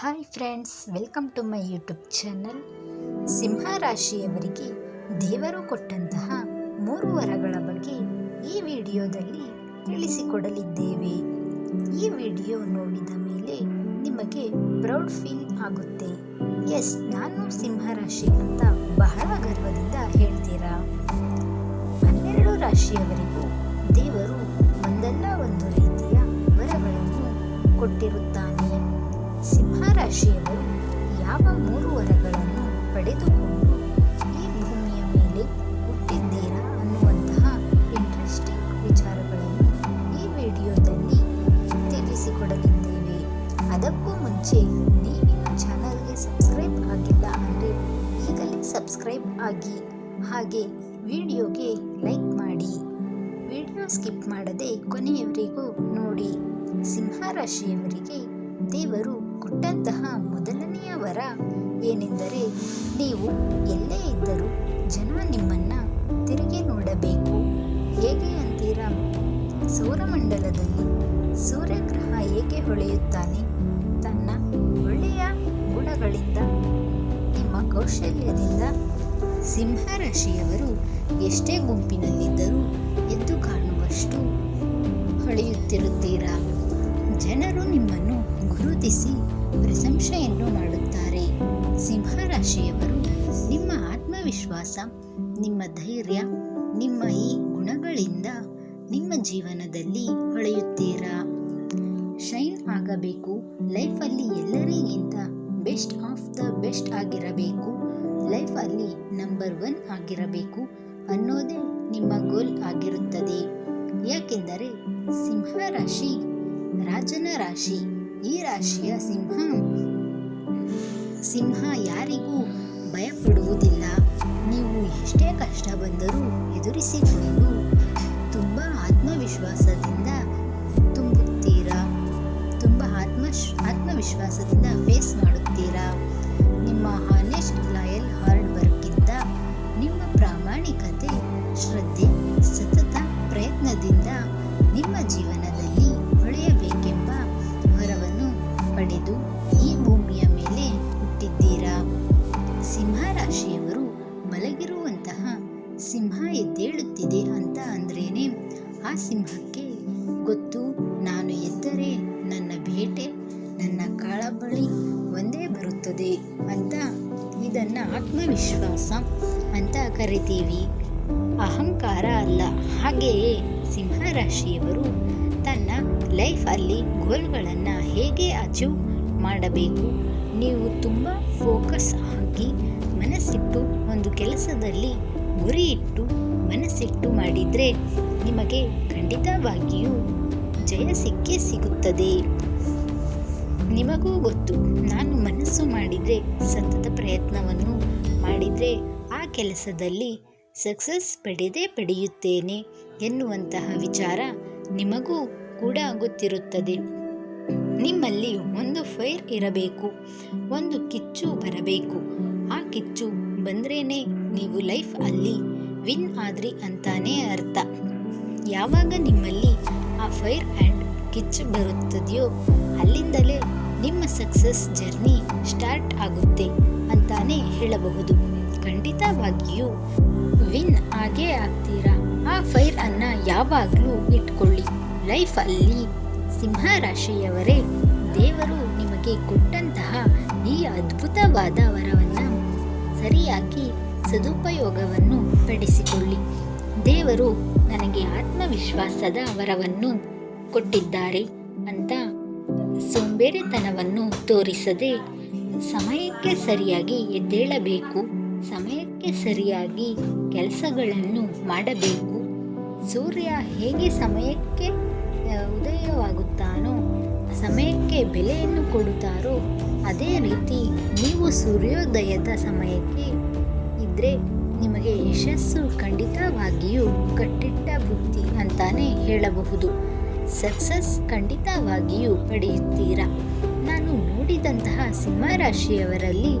Hi friends, welcome to my YouTube channel. ಸಿಂಹ ರಾಶಿಯವರಿಗೆ ದೇವರು ಕೊಟ್ಟಂತಹ ಮೂರು ವರಗಳ ಬಗ್ಗೆ ಈ ವಿಡಿಯೋದಲ್ಲಿ ತಿಳಿಸಿಕೊಡಲಿದ್ದೇವೆ. ಈ ವಿಡಿಯೋ ನೋಡಿದ ಮೇಲೆ ನಿಮಗೆ ಪ್ರೌಡ್ ಫೀಲ್ ಆಗುತ್ತೆ. ಎಸ್, ನಾನು ಸಿಂಹ ರಾಶಿ ಅಂತ ಬಹಳ ಗರ್ವದಿಂದ ಹೇಳ್ತೀರಾ? ಹನ್ನೆರಡು ರಾಶಿಯವರಿಗೂ ದೇವರು ಒಂದಲ್ಲ ಒಂದು ರೀತಿಯ ವರಗಳನ್ನು ಕೊಟ್ಟಿರುತ್ತಾನೆ. ಸಿಂಹ ರಾಶಿಯವರು ಯಾವ ಮೂರು ವರಗಳನ್ನು ಪಡೆದುಕೊಂಡು ಈ ಭೂಮಿಯ ಮೇಲೆ ಹುಟ್ಟಿದ್ದೀರಾ ಅನ್ನುವಂತಹ ಇಂಟ್ರೆಸ್ಟಿಂಗ್ ವಿಚಾರಗಳನ್ನು ಈ ವಿಡಿಯೋದಲ್ಲಿ ತಿಳಿಸಿಕೊಡಲಿದ್ದೇವೆ. ಅದಕ್ಕೂ ಮುಂಚೆ ನೀವಿನ್ನು ಚಾನಲ್ಗೆ ಸಬ್ಸ್ಕ್ರೈಬ್ ಆಗಿಲ್ಲ ಅಂದರೆ ಈಗಲೇ ಸಬ್ಸ್ಕ್ರೈಬ್ ಆಗಿ, ಹಾಗೆ ವಿಡಿಯೋಗೆ ಲೈಕ್ ಮಾಡಿ. ವಿಡಿಯೋ ಸ್ಕಿಪ್ ಮಾಡದೆ ಕೊನೆಯವರೆಗೂ ನೋಡಿ. ಸಿಂಹರಾಶಿಯವರಿಗೆ ದೇವರು ಕೊಟ್ಟಂತಹ ಮೊದಲನೆಯ ವರ ಏನೆಂದರೆ ನೀವು ಎಲ್ಲೇ ಇದ್ದರೂ ಜನ ನಿಮ್ಮನ್ನ ತಿರುಗಿ ನೋಡಬೇಕು. ಹೇಗೆ ಅಂತೀರಾ? ಸೌರಮಂಡಲದಲ್ಲಿ ಸೂರ್ಯಗ್ರಹ ಏಕೆ ಹೊಳೆಯುತ್ತಾನೆ? ತನ್ನ ಒಳ್ಳೆಯ ಗುಣಗಳಿಂದ, ನಿಮ್ಮ ಕೌಶಲ್ಯದಿಂದ ಸಿಂಹ ರಾಶಿಯವರು ಎಷ್ಟೇ ಗುಂಪಿನಲ್ಲಿದ್ದರೂ ಎದ್ದು ಕಾಣುವಷ್ಟು ಹೊಳೆಯುತ್ತಿರುತ್ತೀರಾ? ಜನರು ನಿಮ್ಮನ್ನು ಗುರುತಿಸಿ ಪ್ರಶಂಸೆಯನ್ನು ಮಾಡುತ್ತಾರೆ. ಸಿಂಹ ರಾಶಿಯವರು ನಿಮ್ಮ ಆತ್ಮವಿಶ್ವಾಸ, ನಿಮ್ಮ ಧೈರ್ಯ, ನಿಮ್ಮ ಈ ಗುಣಗಳಿಂದ ನಿಮ್ಮ ಜೀವನದಲ್ಲಿ ಹೊಳೆಯುತ್ತೀರಾ? ಶೈನ್ ಆಗಬೇಕು, ಲೈಫಲ್ಲಿ ಎಲ್ಲರಿಗಿಂತ ಬೆಸ್ಟ್ ಆಫ್ ದ ಬೆಸ್ಟ್ ಆಗಿರಬೇಕು, ಲೈಫಲ್ಲಿ ನಂಬರ್ ಒನ್ ಆಗಿರಬೇಕು ಅನ್ನೋದೇ ನಿಮ್ಮ ಗೋಲ್ ಆಗಿರುತ್ತದೆ. ಯಾಕೆಂದರೆ ಸಿಂಹ ರಾಶಿ ರಾಜನ ರಾಶಿ. ಈ ರಾಶಿಯ ಸಿಂಹ. ಸಿಂಹ ಯಾರಿಗೂ ಭಯಪಡುವುದಿಲ್ಲ. ನೀವು ಎಷ್ಟೇ ಕಷ್ಟ ಬಂದರೂ ಎದುರಿಸಿಕೊಂಡು ತುಂಬ ಆತ್ಮವಿಶ್ವಾಸದಿಂದ ತುಂಬುತ್ತೀರಾ? ತುಂಬ ಆತ್ಮ ಆತ್ಮವಿಶ್ವಾಸದಿಂದ ಫೇಸ್ ಮಾಡುತ್ತೀರಾ? ನಿಮ್ಮ ಕಾಳಬಳಿ ಒಂದೇ ಬರುತ್ತದೆ ಅಂತ ಇದನ್ನ ಆತ್ಮವಿಶ್ವಾಸ ಅಂತ ಕರಿತೀವಿ. ಅಹಂಕಾರ ಅಲ್ಲ ಹಾಗೆಯೇ ಸಿಂಹರಾಶಿಯವರು ತನ್ನ ಲೈಫಲ್ಲಿ ಗೋಲ್ಗಳನ್ನು ಹೇಗೆ ಅಚೀವ್ ಮಾಡಬೇಕು? ನೀವು ತುಂಬ ಫೋಕಸ್ ಆಗಿ ಮನಸ್ಸಿಟ್ಟು ಒಂದು ಕೆಲಸದಲ್ಲಿ ಗುರಿ ಇಟ್ಟು ಮನಸ್ಸಿಟ್ಟು ಮಾಡಿದರೆ ನಿಮಗೆ ಖಂಡಿತವಾಗಿಯೂ ಜಯ ಸಿಕ್ಕೇ ಸಿಗುತ್ತದೆ. ನಿಮಗೂ ಗೊತ್ತು. ನಾನು ಮನಸ್ಸು ಮಾಡಿದರೆ, ಸತತ ಪ್ರಯತ್ನವನ್ನು ಮಾಡಿದರೆ ಆ ಕೆಲಸದಲ್ಲಿ ಸಕ್ಸಸ್ ಪಡೆದೇ ಪಡೆಯುತ್ತೇನೆ ಎನ್ನುವಂತಹ ವಿಚಾರ ನಿಮಗೂ ಕೂಡ ಗೊತ್ತಿರುತ್ತದೆ. ನಿಮ್ಮಲ್ಲಿ ಒಂದು ಫೈರ್ ಇರಬೇಕು, ಒಂದು ಕಿಚ್ಚು ಬರಬೇಕು. ಆ ಕಿಚ್ಚು ಬಂದ್ರೇನೆ ನೀವು ಲೈಫ್ ಅಲ್ಲಿ ವಿನ್ ಆದ್ರಿ ಅಂತಾನೆ ಅರ್ಥ. ಯಾವಾಗ ನಿಮ್ಮಲ್ಲಿ ಆ ಫೈರ್ ಆ್ಯಂಡ್ ಕಿಚ್ಚು ಬರುತ್ತದೆಯೋ? ಅಲ್ಲಿಂದಲೇ ನಿಮ್ಮ ಸಕ್ಸಸ್ ಜರ್ನಿ ಸ್ಟಾರ್ಟ್ ಆಗುತ್ತೆ ಅಂತಾನೆ ಹೇಳಬಹುದು. ಖಂಡಿತವಾಗಿಯೂ ವಿನ್ ಆಗೇ ಆಗ್ತೀರಾ? ಆ ಫೈರ್ ಅನ್ನ ಯಾವಾಗಲೂ ಇಟ್ಕೊಳ್ಳಿ. ಲೈಫಲ್ಲಿ ಸಿಂಹ ರಾಶಿಯವರೇ ದೇವರು ನಿಮಗೆ ಕೊಟ್ಟಂತಹ ಈ ಅದ್ಭುತವಾದ ವರವನ್ನು ಸರಿಯಾಗಿ ಸದುಪಯೋಗವನ್ನು ಪಡಿಸಿಕೊಳ್ಳಿ. ದೇವರು ನನಗೆ ಆತ್ಮವಿಶ್ವಾಸದ ವರವನ್ನು ಕೊಟ್ಟಿದ್ದಾರೆ ಅಂತ ಸೋಂಬೇರಿತನವನ್ನು ತೋರಿಸದೆ ಸಮಯಕ್ಕೆ ಸರಿಯಾಗಿ ಎದ್ದೇಳಬೇಕು, ಸಮಯಕ್ಕೆ ಸರಿಯಾಗಿ ಕೆಲಸಗಳನ್ನು ಮಾಡಬೇಕು. ಸೂರ್ಯ ಹೇಗೆ ಸಮಯಕ್ಕೆ ಉದಯವಾಗುತ್ತಾನೋ, ಸಮಯಕ್ಕೆ ಬೆಲೆಯನ್ನು ಕೊಡುತ್ತಾರೋ, ಅದೇ ರೀತಿ ನೀವು ಸೂರ್ಯೋದಯದ ಸಮಯಕ್ಕೆ ಇದ್ದರೆ ನಿಮಗೆ ಯಶಸ್ಸು ಖಂಡಿತವಾಗಿಯೂ ಕಟ್ಟಿಟ್ಟ ಬುದ್ಧಿ ಅಂತಾನೆ ಹೇಳಬಹುದು. ಸಕ್ಸಸ್ ಖಂಡಿತವಾಗಿಯೂ ಪಡೆಯುತ್ತೀರಾ? ನಾನು ನೋಡಿದಂತಹ ಸಿಂಹರಾಶಿಯವರಲ್ಲಿ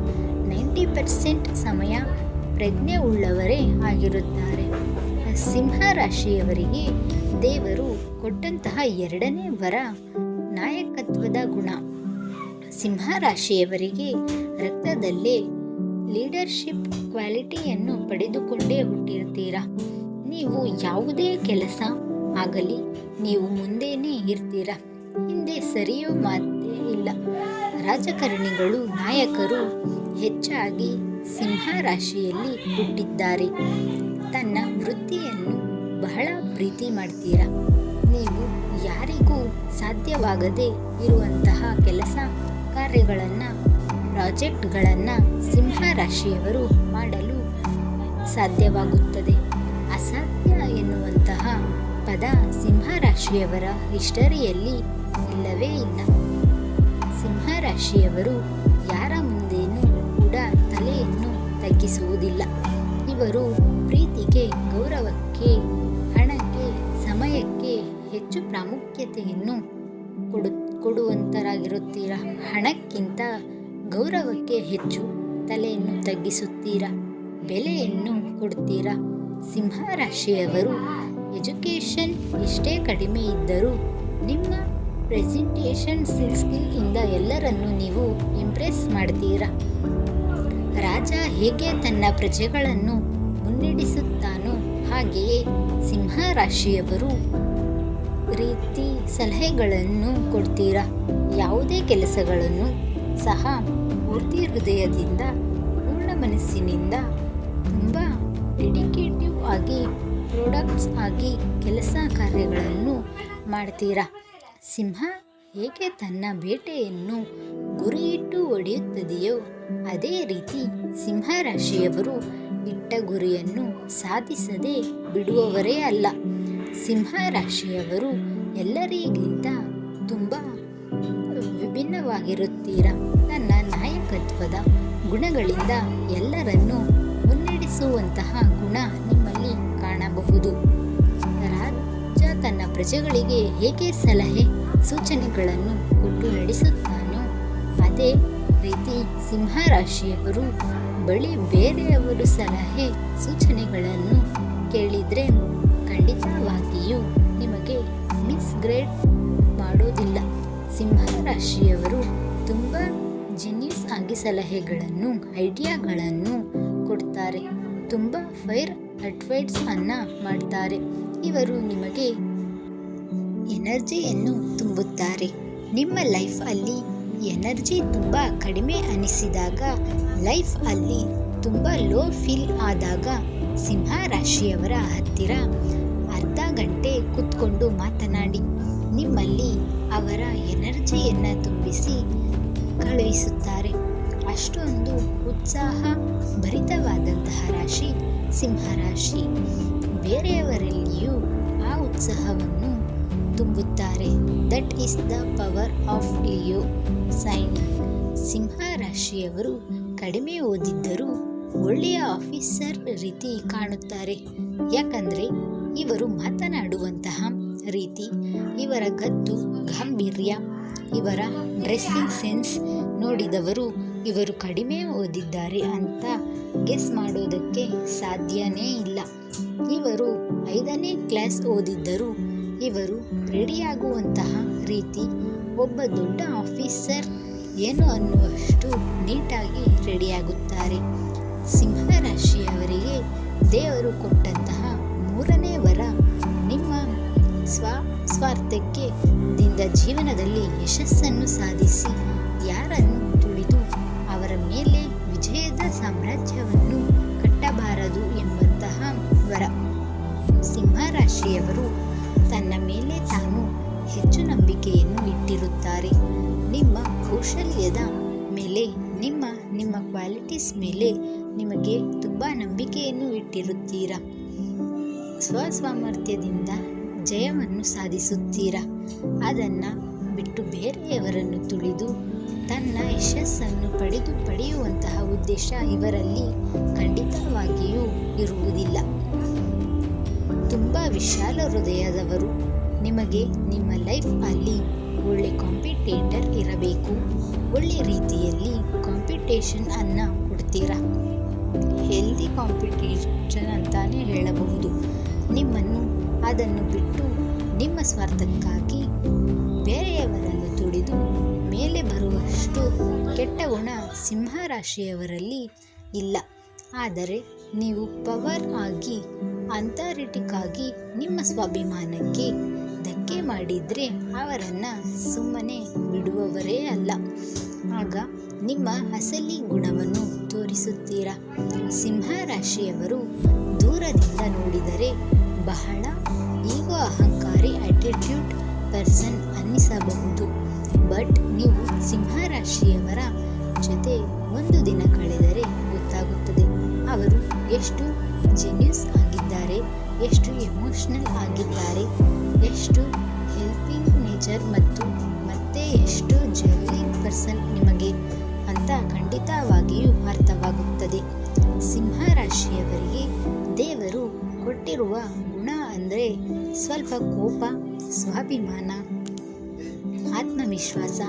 ನೈಂಟಿ ಪರ್ಸೆಂಟ್ ಸಮಯ ಪ್ರಜ್ಞೆ ಉಳ್ಳವರೇ ಆಗಿರುತ್ತಾರೆ. ಸಿಂಹ ರಾಶಿಯವರಿಗೆ ದೇವರು ಕೊಟ್ಟಂತಹ ಎರಡನೇ ವರ ನಾಯಕತ್ವದ ಗುಣ. ಸಿಂಹ ರಾಶಿಯವರಿಗೆ ರಕ್ತದಲ್ಲೇ ಲೀಡರ್ಶಿಪ್ ಕ್ವಾಲಿಟಿಯನ್ನು ಪಡೆದುಕೊಂಡೇ ಹುಟ್ಟಿರ್ತೀರಾ ನೀವು ಯಾವುದೇ ಕೆಲಸ ಆಗಲಿ, ನೀವು ಮುಂದೆನೇ ಇರ್ತೀರ? ಹಿಂದೆ ಸರಿಯೋ ಮಾತೇ ಇಲ್ಲ. ರಾಜಕಾರಣಿಗಳು, ನಾಯಕರು ಹೆಚ್ಚಾಗಿ ಸಿಂಹ ರಾಶಿಯಲ್ಲಿ ಹುಟ್ಟಿದ್ದಾರೆ. ತನ್ನ ವೃತ್ತಿಯನ್ನು ಬಹಳ ಪ್ರೀತಿ ಮಾಡ್ತೀರಾ? ನೀವು ಯಾರಿಗೂ ಸಾಧ್ಯವಾಗದೆ ಇರುವಂತಹ ಕೆಲಸ ಕಾರ್ಯಗಳನ್ನು, ಪ್ರಾಜೆಕ್ಟ್ಗಳನ್ನು ಸಿಂಹ ರಾಶಿಯವರು ಮಾಡಲು ಸಾಧ್ಯವಾಗುತ್ತದೆ. ಅಸಾಧ್ಯ ಎನ್ನುವಂತಹ ಪದ ಸಿಂಹರಾಶಿಯವರ ಹಿಸ್ಟರಿಯಲ್ಲಿ ಇಲ್ಲವೇ ಇಲ್ಲ. ಸಿಂಹರಾಶಿಯವರು ಯಾರ ಮುಂದೆಯೂ ಕೂಡ ತಲೆಯನ್ನು ತಗ್ಗಿಸುವುದಿಲ್ಲ. ಇವರು ಪ್ರೀತಿಗೆ, ಗೌರವಕ್ಕೆ, ಹಣಕ್ಕೆ, ಸಮಯಕ್ಕೆ ಹೆಚ್ಚು ಪ್ರಾಮುಖ್ಯತೆಯನ್ನು ಕೊಡು, ಕೊಡುವಂತರಾಗಿರುತ್ತೀರ? ಹಣಕ್ಕಿಂತ ಗೌರವಕ್ಕೆ ಹೆಚ್ಚು ತಲೆಯನ್ನು ತಗ್ಗಿಸುತ್ತೀರಾ? ಬೆಲೆಯನ್ನು ಕೊಡುತ್ತೀರಾ? ಸಿಂಹ ರಾಶಿಯವರು ಎಜುಕೇಷನ್ ಎಷ್ಟೇ ಕಡಿಮೆ ಇದ್ದರೂ ನಿಮ್ಮ ಪ್ರೆಸೆಂಟೇಷನ್ ಸ್ಕಿಲ್ ಇಂದ ಎಲ್ಲರನ್ನೂ ನೀವು ಇಂಪ್ರೆಸ್ ಮಾಡ್ತೀರಾ? ರಾಜ ಹೇಗೆ ತನ್ನ ಪ್ರಜೆಗಳನ್ನು ಮುನ್ನಡೆಸುತ್ತಾನೋ ಹಾಗೆಯೇ ಸಿಂಹ ರಾಶಿಯವರು ರೀತಿ ಸಲಹೆಗಳನ್ನು ಕೊಡ್ತೀರಾ? ಯಾವುದೇ ಕೆಲಸಗಳನ್ನು ಸಹ ಪೂರ್ತಿ ಹೃದಯದಿಂದ, ಪೂರ್ಣ ಮನಸ್ಸಿನಿಂದ ತುಂಬ ಡೆಡಿಕೇಟಿವ್ ಆಗಿ ಪ್ರಾಡಕ್ಟ್ಸ್ ಆಗಿ ಕೆಲಸ ಕಾರ್ಯಗಳನ್ನು ಮಾಡ್ತೀರಾ? ಸಿಂಹ ಹೇಗೆ ತನ್ನ ಬೇಟೆಯನ್ನು ಗುರಿಯಿಟ್ಟು ಒಡೆಯುತ್ತದೆಯೋ ಅದೇ ರೀತಿ ಸಿಂಹ ರಾಶಿಯವರು ಇಟ್ಟ ಗುರಿಯನ್ನು ಸಾಧಿಸದೆ ಬಿಡುವವರೇ ಅಲ್ಲ. ಸಿಂಹ ರಾಶಿಯವರು ಎಲ್ಲರಿಗಿಂತ ತುಂಬ ವಿಭಿನ್ನವಾಗಿರುತ್ತೀರಾ? ತನ್ನ ನಾಯಕತ್ವದ ಗುಣಗಳಿಂದ ಎಲ್ಲರನ್ನೂ ಮುನ್ನಡೆಸುವಂತಹ ಗುಣ ನಿಮ್ಮಲ್ಲಿ ಕಾಣಬಹುದು ರಾಜ ತನ್ನ ಪ್ರಜೆಗಳಿಗೆ ಹೇಗೆ ಸಲಹೆ, ಸೂಚನೆಗಳನ್ನು ಕೊಟ್ಟು ನಡೆಸುತ್ತಾನೋ, ಅದೇ ರೀತಿ ಸಿಂಹ ರಾಶಿಯವರು ಬಳಿ ಬೇರೆಯವರು ಸಲಹೆ, ಸೂಚನೆಗಳನ್ನು ಕೇಳಿದರೆ ಖಂಡಿತವಾಗಿಯೂ ನಿಮಗೆ ಮಿಸ್ಗ್ರೇಡ್ ಮಾಡೋದಿಲ್ಲ. ಸಿಂಹ ರಾಶಿಯವರು ತುಂಬ ಜಿನಿಯಸ್ ಆಗಿ ಸಲಹೆಗಳನ್ನು, ಐಡಿಯಾಗಳನ್ನು ಕೊಡ್ತಾರೆ. ತುಂಬ ಫೈರ್ ಅಡ್ವೈಸ್ ಅನ್ನ ಮಾಡ್ತಾರೆ. ಇವರು ನಿಮಗೆ ಎನರ್ಜಿಯನ್ನು ತುಂಬುತ್ತಾರೆ. ನಿಮ್ಮ ಲೈಫ್ ಅಲ್ಲಿ ಎನರ್ಜಿ ತುಂಬ ಕಡಿಮೆ ಅನಿಸಿದಾಗ, ಲೈಫ್ ಅಲ್ಲಿ ತುಂಬ ಲೋ ಫೀಲ್ ಆದಾಗ ಸಿಂಹ ರಾಶಿಯವರ ಹತ್ತಿರ ಅರ್ಧ ಗಂಟೆ ಕೂತ್ಕೊಂಡು ಮಾತನಾಡಿ. ನಿಮ್ಮಲ್ಲಿ ಅವರ ಎನರ್ಜಿಯನ್ನು ತುಂಬಿಸಿ ಕಳುಹಿಸುತ್ತಾರೆ. ಅಷ್ಟೊಂದು ಉತ್ಸಾಹ ಭರಿತವಾದಂತಹ ರಾಶಿ ಸಿಂಹ ರಾಶಿ ಬೇರೆಯವರಲ್ಲಿಯೂ ಆ ಉತ್ಸಾಹವನ್ನು ತುಂಬುತ್ತಾರೆ. That is the power of Leo sign ಸಿಂಹ ರಾಶಿಯವರು ಕಡಿಮೆ ಓದಿದ್ದರೂ ಒಳ್ಳೆಯ ಆಫೀಸರ್ ರೀತಿ ಕಾಣುತ್ತಾರೆ. ಯಾಕಂದರೆ ಇವರು ಮಾತನಾಡುವಂತಹ ರೀತಿ, ಇವರ ಗದ್ದು, ಗಾಂಭೀರ್ಯ, ಇವರ ಡ್ರೆಸ್ಸಿಂಗ್ ಸೆನ್ಸ್ ನೋಡಿದವರು ಇವರು ಕಡಿಮೆ ಓದಿದ್ದಾರೆ ಅಂತ ಗೆಸ್ ಮಾಡೋದಕ್ಕೆ ಸಾಧ್ಯನೇ ಇಲ್ಲ. ಇವರು ಐದನೇ ಕ್ಲಾಸ್ ಓದಿದ್ದರೂ ಇವರು ರೆಡಿಯಾಗುವಂತಹ ರೀತಿ ಒಬ್ಬ ದೊಡ್ಡ ಆಫೀಸರ್ ಏನು ಅನ್ನುವಷ್ಟು ನೀಟಾಗಿ ರೆಡಿಯಾಗುತ್ತಾರೆ ಸಿಂಹ ರಾಶಿಯವರಿಗೆ ದೇವರು ಕೊಟ್ಟಂತಹ ಮೂರನೇ ವರ ನಿಮ್ಮ ಸ್ವ ಸ್ವಾರ್ಥಕ್ಕೆ ದಿಂದ ಜೀವನದಲ್ಲಿ ಯಶಸ್ಸನ್ನು ಸಾಧಿಸಿ ಯಾರನ್ನು ಮೇಲೆ ವಿಜಯದ ಸಾಮ್ರಾಜ್ಯವನ್ನು ಕಟ್ಟಬಾರದು ಎಂಬಂತಹ ವರ. ಸಿಂಹರಾಶಿಯವರು ತನ್ನ ಮೇಲೆ ತಾನು ಹೆಚ್ಚು ನಂಬಿಕೆಯನ್ನು ಇಟ್ಟಿರುತ್ತಾರೆ. ನಿಮ್ಮ ಕೌಶಲ್ಯದ ಮೇಲೆ, ನಿಮ್ಮ ನಿಮ್ಮ ಕ್ವಾಲಿಟೀಸ್ ಮೇಲೆ ನಿಮಗೆ ತುಂಬ ನಂಬಿಕೆಯನ್ನು ಇಟ್ಟಿರುತ್ತೀರಾ? ಸ್ವಸಾಮರ್ಥ್ಯದಿಂದ ಜಯವನ್ನು ಸಾಧಿಸುತ್ತೀರಾ? ಅದನ್ನು ಬಿಟ್ಟು ಬೇರೆಯವರನ್ನು ತುಳಿದು ತನ್ನ ಯಶಸ್ಸನ್ನು ಪಡೆದು ಪಡೆಯುವಂತಹ ಉದ್ದೇಶ ಇವರಲ್ಲಿ ಖಂಡಿತವಾಗಿಯೂ ಇರುವುದಿಲ್ಲ. ತುಂಬ ವಿಶಾಲ ಹೃದಯದವರು ನಿಮಗೆ ನಿಮ್ಮ ಲೈಫ್ ಅಲ್ಲಿ ಒಳ್ಳೆ ಕಾಂಪಿಟೇಟರ್ ಇರಬೇಕು. ಒಳ್ಳೆ ರೀತಿಯಲ್ಲಿ ಕಾಂಪಿಟೇಷನ್ ಅನ್ನು ಕೊಡ್ತೀರಾ? ಹೆಲ್ದಿ ಕಾಂಪಿಟೇಷನ್ ಅಂತಾನೆ ಹೇಳಬಹುದು. ನಿಮ್ಮನ್ನು ಅದನ್ನು ಬಿಟ್ಟು ನಿಮ್ಮ ಸ್ವಾರ್ಥಕ್ಕಾಗಿ ಬೇರೆಯವರನ್ನು ತುಳಿದು ಮೇಲೆ ಇರುವಷ್ಟು ಕೆಟ್ಟ ಗುಣ ಸಿಂಹ ರಾಶಿಯವರಲ್ಲಿ ಇಲ್ಲ. ಆದರೆ ನೀವು ಪವರ್ ಆಗಿ ಅಥಾರಿಟಿಕ್ ಆಗಿ ನಿಮ್ಮ ಸ್ವಾಭಿಮಾನಕ್ಕೆ ಧಕ್ಕೆ ಮಾಡಿದರೆ ಅವರನ್ನು ಸುಮ್ಮನೆ ಬಿಡುವವರೇ ಅಲ್ಲ. ಆಗ ನಿಮ್ಮ ಅಸಲಿ ಗುಣವನ್ನು ತೋರಿಸುತ್ತೀರಾ? ಸಿಂಹ ರಾಶಿಯವರು ದೂರದಿಂದ ನೋಡಿದರೆ ಬಹಳ ಈಗೋ ಅಹಂಕಾರಿ ಆಟಿಟ್ಯೂಡ್ ಪರ್ಸನ್ ಅನ್ನಿಸಬಹುದು. ಬಟ್ ನೀವು ಸಿಂಹ ರಾಶಿಯವರ ಜೊತೆ ಒಂದು ದಿನ ಕಳೆದರೆ ಗೊತ್ತಾಗುತ್ತದೆ. ಅವರು ಎಷ್ಟು ಜೆನ್ಯೂಸ್ ಆಗಿದ್ದಾರೆ, ಎಷ್ಟು ಎಮೋಷ್ನಲ್ ಆಗಿದ್ದಾರೆ, ಎಷ್ಟು ಹೆಲ್ಪಿಂಗ್ ನೇಚರ್ ಮತ್ತು ಮತ್ತೆ ಎಷ್ಟು ಜರ್ನಿಂಗ್ ಪರ್ಸನ್ ನಿಮಗೆ ಅಂತ ಖಂಡಿತವಾಗಿಯೂ ಅರ್ಥವಾಗುತ್ತದೆ. ಸಿಂಹ ರಾಶಿಯವರಿಗೆ ದೇವರು ಕೊಟ್ಟಿರುವ ಗುಣ ಅಂದರೆ ಸ್ವಲ್ಪ ಕೋಪ, ಸ್ವಾಭಿಮಾನ ಆತ್ಮವಿಶ್ವಾಸ.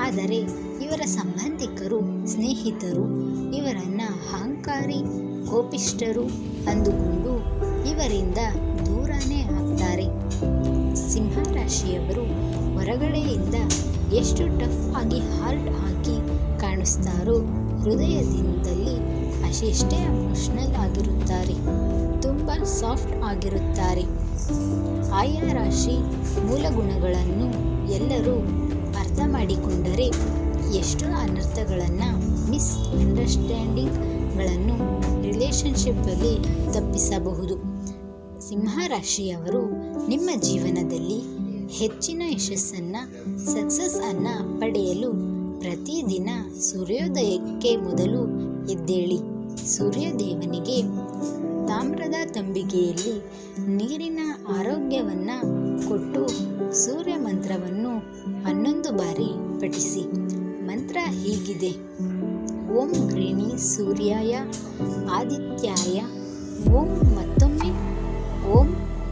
ಆದರೆ ಇವರ ಸಂಬಂಧಿಕರು, ಸ್ನೇಹಿತರು, ಇವರನ್ನು ಅಹಂಕಾರಿ ಕೋಪಿಷ್ಟರು ಅಂದುಕೊಂಡು ಇವರಿಂದ ದೂರನೇ ಆಗ್ತಾರೆ. ಸಿಂಹ ರಾಶಿಯವರು ಹೊರಗಡೆಯಿಂದ ಎಷ್ಟು ಟಫ್ ಆಗಿ ಹಾರ್ಡ್ ಆಗಿ ಕಾಣಿಸ್ತಾರೋ ಹೃದಯದಿಂದಲೇ ಅಷ್ಟೇ ಎಮೋಷ್ನಲ್ ಆಗಿರುತ್ತಾರೆ. ತುಂಬ ಸಾಫ್ಟ್ ಆಗಿರುತ್ತಾರೆ. ಆಯಾ ರಾಶಿ ಮೂಲ ಗುಣಗಳನ್ನು ಎಲ್ಲರೂ ಅರ್ಥ ಮಾಡಿಕೊಂಡರೆ ಎಷ್ಟು ಅನರ್ಥಗಳನ್ನು ಮಿಸ್ ಅಂಡರ್ಸ್ಟ್ಯಾಂಡಿಂಗ್ಗಳನ್ನು ರಿಲೇಷನ್ಶಿಪ್ಪಲ್ಲಿ ತಪ್ಪಿಸಬಹುದು. ಸಿಂಹ ರಾಶಿಯವರು ನಿಮ್ಮ ಜೀವನದಲ್ಲಿ ಹೆಚ್ಚಿನ ಯಶಸ್ಸನ್ನು ಸಕ್ಸಸ್ ಅನ್ನು ಪಡೆಯಲು ಪ್ರತಿದಿನ ಸೂರ್ಯೋದಯಕ್ಕೆ ಮೊದಲು ಎದ್ದೇಳಿ. ಸೂರ್ಯದೇವನಿಗೆ ತಾಮ್ರದ ತಂಬಿಗೆಯಲ್ಲಿ ನೀರಿನ ಆರೋಗ್ಯವನ್ನು ಕೊಟ್ಟು ಸೂರ್ಯ ಮಂತ್ರವನ್ನು ಹನ್ನೊಂದು ಬಾರಿ ಪಠಿಸಿ. ಮಂತ್ರ ಹೀಗಿದೆ. ಓಂ ಗ್ರೀಣಿ ಸೂರ್ಯಾಯ ಆದಿತ್ಯಾಯ. ಓಂ ಮತ್ತೊಮ್ಮೆ. ಓಂ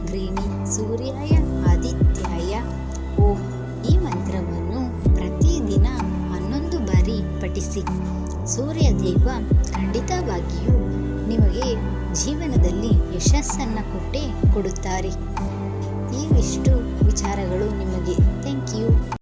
ಗ್ರೀಣಿ ಸೂರ್ಯಾಯ ಆದಿತ್ಯಾಯ. ಓಂ ಈ ಮಂತ್ರವನ್ನು ಪ್ರತಿದಿನ ಹನ್ನೊಂದು ಬಾರಿ ಪಠಿಸಿ. ಸೂರ್ಯದೇವ ಖಂಡಿತವಾಗಿಯೂ ನಿಮಗೆ ಜೀವನದಲ್ಲಿ ಯಶಸ್ಸನ್ನು ಕೊಟ್ಟೇ ಕೊಡುತ್ತಾರೆ. ಇವಿಷ್ಟು ವಿಚಾರಗಳು ನಿಮಗೆ. Thank you